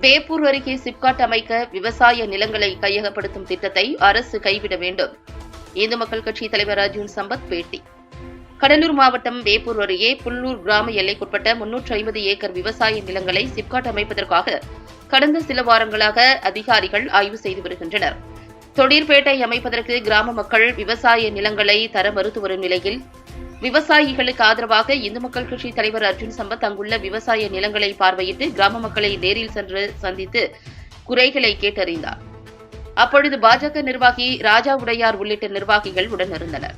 வேப்பூர் அருகே சிப்காட் அமைக்க விவசாய நிலங்களை கையகப்படுத்தும் திட்டத்தை அரசு கைவிட வேண்டும். இந்து மக்கள் கட்சி தலைவர் அர்ஜுன் சம்பத் பேட்டி. கடலூர் மாவட்டம் வேப்பூர் அருகே புல்லூர் கிராம எல்லைக்குட்பட்ட முன்னூற்று ஐம்பது ஏக்கர் விவசாய நிலங்களை சிப்காட் அமைப்பதற்காக கடந்த சில வாரங்களாக அதிகாரிகள் ஆய்வு செய்து வருகின்றனர். தொழிற்பேட்டை அமைப்பதற்கு கிராம மக்கள் விவசாய நிலங்களை தர மறுத்து வரும் நிலையில் விவசாயிகளுக்கு ஆதரவாக இந்து மக்கள் கட்சி தலைவர் அர்ஜுன் சம்பத் அங்குள்ள விவசாய நிலங்களை பார்வையிட்டு கிராம மக்களை நேரில் சென்று சந்தித்து குறைகளை கேட்டறிந்தார். அப்பொழுது பாஜக நிர்வாகி ராஜா உடையார் உள்ளிட்ட நிர்வாகிகள் உடனிருந்தனர்.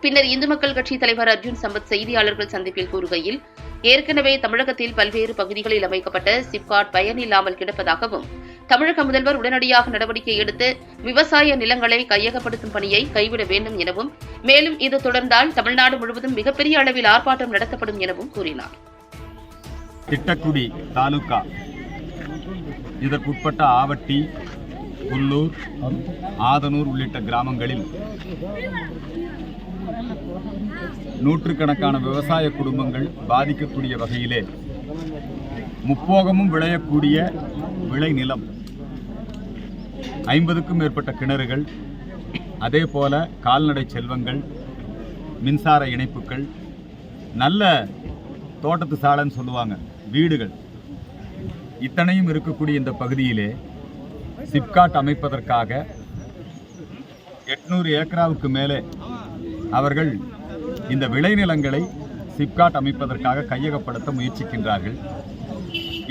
பின்னர் இந்து மக்கள் கட்சி தலைவர் அர்ஜுன் சம்பத் செய்தியாளர்கள் சந்திப்பில் கூறுகையில் ஏற்கனவே தமிழகத்தில் பல்வேறு பகுதிகளில் அமைக்கப்பட்ட சிப்காட் பயனில்லாமல் கிடப்பதாகவும் தமிழக முதல்வர் உடனடியாக நடவடிக்கை எடுத்து விவசாய நிலங்களை கையகப்படுத்தும் பணியை கைவிட வேண்டும் எனவும் மேலும் இது தொடர்ந்தால் தமிழ்நாடு முழுவதும் மிகப்பெரிய அளவில் ஆர்ப்பாட்டம் நடத்தப்படும் எனவும் கூறினார். திட்டக்குடி தாலுகா. இதற்குட்பட்ட ஆவட்டி புல்லூர் ஆதனூர் உள்ளிட்ட கிராமங்களில் நூற்றுக்கணக்கான விவசாய குடும்பங்கள் பாதிக்கக்கூடிய வகையிலே முப்போகமும் விளையக்கூடிய விளைநிலம் ஐம்பதுக்கும் மேற்பட்ட கிணறுகள் அதே போல கால்நடை செல்வங்கள் மின்சார இணைப்புகள் நல்ல தோட்டத்து சாலைன்னு சொல்லுவாங்க வீடுகள். இத்தனையும் இருக்கக்கூடிய இந்த பகுதியிலே சிப்காட் அமைப்பதற்காக எட்நூறு ஏக்கராவுக்கு மேலே அவர்கள் இந்த விளைநிலங்களை சிப்காட் அமைப்பதற்காக கையகப்படுத்த முயற்சிக்கின்றார்கள்.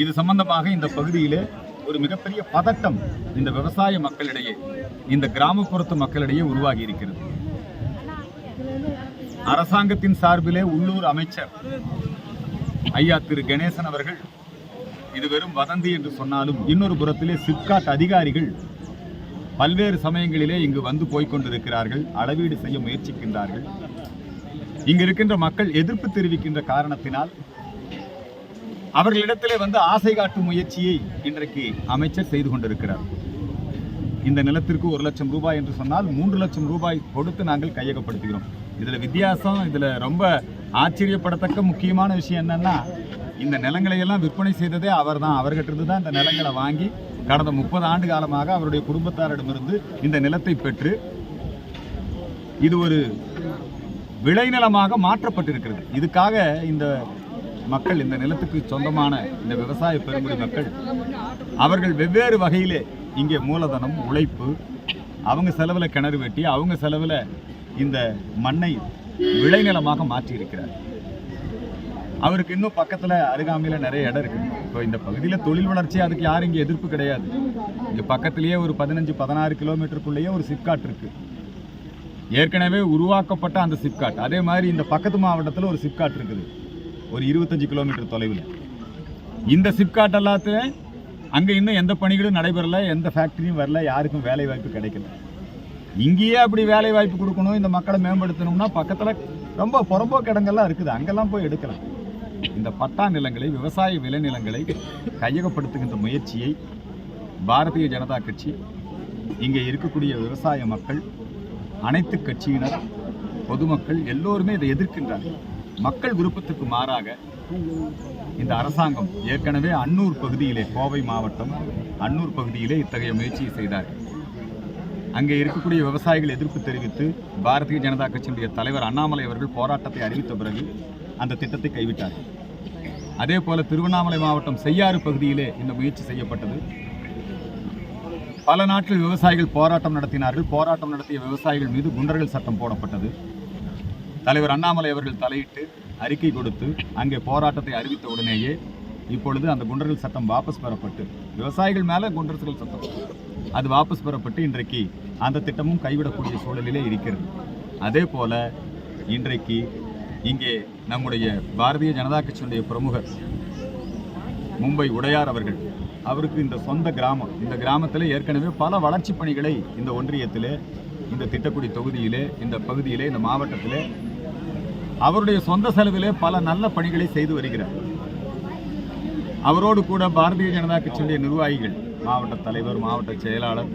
இது சம்பந்தமாக இந்த பகுதியிலே ஒரு மிகப்பெரிய பதட்டம் இந்த விவசாய மக்களிடையே இந்த கிராமப்புறத்து மக்களிடையே உருவாகி இருக்கிறது அரசாங்கத்தின் சார்பிலே உள்ளூர் அமைச்சர் ஐயா திரு கணேசன் அவர்கள் இது வெறும் வதந்தி என்று சொன்னாலும் இன்னொரு புறத்திலே சிப்காட் அதிகாரிகள் பல்வேறு சமயங்களிலே இங்கு வந்து போய்கொண்டிருக்கிறார்கள் அளவீடு செய்ய முயற்சிக்கின்றார்கள். இங்கு இருக்கின்ற மக்கள் எதிர்ப்பு தெரிவிக்கின்ற காரணத்தினால் அவர்களிடத்திலே வந்து ஆசை காட்டும் முயற்சியை இன்றைக்கு அமைச்சர் செய்து கொண்டிருக்கிறார். இந்த நிலத்திற்கு ஒரு லட்சம் ரூபாய் என்று சொன்னால் மூன்று லட்சம் ரூபாய் கொடுத்து நாங்கள் கையகப்படுத்துகிறோம். இதுல வித்தியாசம் இதுல ரொம்ப ஆச்சரியப்படத்தக்க முக்கியமான விஷயம் என்னன்னா இந்த நிலங்களை எல்லாம் விற்பனை செய்ததே அவர்தான். அவர்கிட்ட இருந்து தான் இந்த நிலங்களை வாங்கி கடந்த முப்பது ஆண்டு காலமாக அவருடைய குடும்பத்தாரிடமிருந்து இந்த நிலத்தை பெற்று இது ஒரு விளைநிலமாக மாற்றப்பட்டிருக்கிறது. இதுக்காக இந்த மக்கள் இந்த நிலத்துக்கு சொந்தமான இந்த விவசாய பெருங்குடி மக்கள் அவர்கள் வெவ்வேறு வகையிலே இங்கே மூலதனம் உழைப்பு அவங்க செலவில் கிணறு வெட்டி அவங்க செலவில் இந்த மண்ணை விளைநிலமாக மாற்றியிருக்கிறார் அவருக்கு இன்னும் பக்கத்தில் அருகாமையில் நிறைய இடம் இருக்குது இப்போ இந்த பகுதியில் தொழில் வளர்ச்சி அதுக்கு யாரும் இங்கே எதிர்ப்பு கிடையாது. இங்கே பக்கத்துலேயே ஒரு பதினஞ்சு பதினாறு கிலோமீட்டருக்குள்ளேயே ஒரு சிப்காட் இருக்குது ஏற்கனவே உருவாக்கப்பட்ட அந்த சிப்காட். அதே மாதிரி இந்த பக்கத்து மாவட்டத்தில் ஒரு சிப்காட் இருக்குது. ஒரு இருபத்தஞ்சு கிலோமீட்டர் தொலைவில். இந்த சிப்காட் எல்லாத்தையும் அங்கே இன்னும் எந்த பணிகளும் நடைபெறலை எந்த ஃபேக்ட்ரியும் வரல யாருக்கும் வேலை வாய்ப்பு கிடைக்கல. இங்கேயே அப்படி வேலை வாய்ப்பு கொடுக்கணும் இந்த மக்களை மேம்படுத்தணும்னா பக்கத்தில் ரொம்ப புறம்போக்கு இடங்கள்லாம் இருக்குது. அங்கெல்லாம் போய் எடுக்கலாம். இந்த பட்டா நிலங்களை விவசாய விளைநிலங்களை கையகப்படுத்துகின்ற முயற்சியை பாரதிய ஜனதா கட்சி இங்கே இருக்கக்கூடிய விவசாய மக்கள் அனைத்து கட்சியினர் பொதுமக்கள் எல்லோருமே இதை எதிர்க்கின்றார்கள். மக்கள் விருப்பத்துக்கு மாறாக இந்த அரசாங்கம் ஏற்கனவே அன்னூர் பகுதியிலே கோவை மாவட்டம் அன்னூர் பகுதியிலே இத்தகைய முயற்சியை செய்தார்கள் அங்கே இருக்கக்கூடிய விவசாயிகள் எதிர்ப்பு தெரிவித்து பாரதிய ஜனதா கட்சியினுடைய தலைவர் அண்ணாமலை அவர்கள் போராட்டத்தை அறிவித்த பிறகு அந்த திட்டத்தை கைவிட்டார்கள் அதே போல திருவண்ணாமலை மாவட்டம் செய்யாறு பகுதியிலே இந்த முயற்சி செய்யப்பட்டது. பல நாட்கள் விவசாயிகள் போராட்டம் நடத்தினார்கள். போராட்டம் நடத்திய விவசாயிகள் மீது குண்டர்கள் சட்டம் போடப்பட்டது. தலைவர் அண்ணாமலை அவர்கள் தலையிட்டு அறிக்கை கொடுத்து அங்கே போராட்டத்தை அறிவித்த உடனேயே இப்பொழுது அந்த குண்டர்கள் சட்டம் வாபஸ் பெறப்பட்டு விவசாயிகள் மேலே குண்டர்கள் சட்டம். அது வாபஸ் பெறப்பட்டு இன்றைக்கு அந்த திட்டமும் கைவிடக்கூடிய சூழலிலே இருக்கிறது. அதே போல இன்றைக்கு இங்கே நம்முடைய பாரதிய ஜனதா கட்சியினுடைய பிரமுகர் மும்பை உடையார் அவர்கள். அவருக்கு இந்த சொந்த கிராமம் இந்த கிராமத்தில் ஏற்கனவே பல வளர்ச்சி பணிகளை இந்த ஒன்றியத்திலே இந்த திட்டக்குடி தொகுதியிலே இந்த பகுதியிலே இந்த மாவட்டத்திலே அவருடைய சொந்த செலவிலே பல நல்ல பணிகளை செய்து வருகிறார். அவரோடு கூட பாரதிய ஜனதா கட்சியினுடைய நிர்வாகிகள் மாவட்ட தலைவர் மாவட்ட செயலாளர்